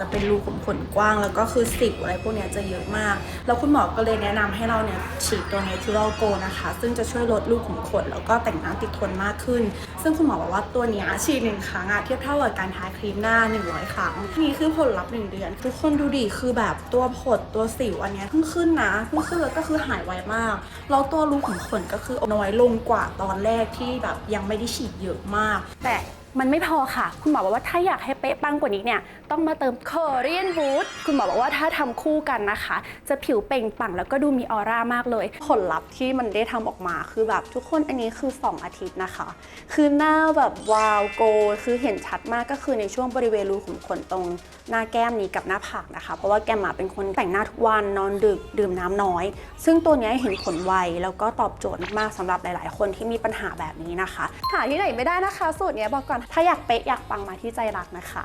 จะเป็นรูขุมขนกว้างแล้วก็คือสิวอะไรพวกนี้จะเยอะมาก แล้วคุณหมอก็เลยแนะนำให้เราเนี่ยฉีดตัว Natural Go นะคะ ซึ่งจะช่วยลดรูขุมขนแล้วก็แต่งหน้าติดทนมากขึ้น ซึ่งคุณหมอบอกว่าตัวนี้ฉีดหนึ่งครั้งอะเทียบเท่ากับการทาครีมหน้า 100 ครั้งนี่คือผลลัพธ์หนึ่งเดือน ทุกคนดูดิคือแบบตัวผดตัวสิวอันเนี้ยเพิ่งขึ้นนะเพิ่งขึ้นแล้วก็คือหายไวมากแล้วตัวรูขุมขนก็คือน้อยลงกว่าตอนแรกที่แบบยังไม่ได้ฉีดเยอะมาก แต่มันไม่พอค่ะ คุณหมอบอกว่าถ้าอยากให้เป๊ะปังกว่านี้เนี่ยต้องมาเติม Korean Wood คุณหมอบอกว่าถ้าทำคู่กันนะคะ จะผิวเปล่งปังแล้วก็ดูมีออร่ามากเลย ผลลัพธ์ที่มันได้ทำออกมาคือแบบทุกคนอันนี้คือ 2 อาทิตย์นะคะ คือหน้าแบบวาวโกลคือเห็นชัดมากก็คือในช่วงบริเวณรูขุมขนตรงหน้าแก้มนี้กับหน้าผากนะคะ เพราะว่าแกมอะเป็นคนแต่งหน้าทุกวันนอนดึกดื่มน้ำน้อย ซึ่งตัวนี้เห็นผลไวแล้วก็ตอบโจทย์มากๆสำหรับหลาย ๆ คนที่มีปัญหาแบบนี้นะคะ หาที่ไหนไม่ได้นะคะสูตรเนี้ยบอกก่อนถ้าอยากเป๊ะอยากปังมาที่ใจรักนะคะ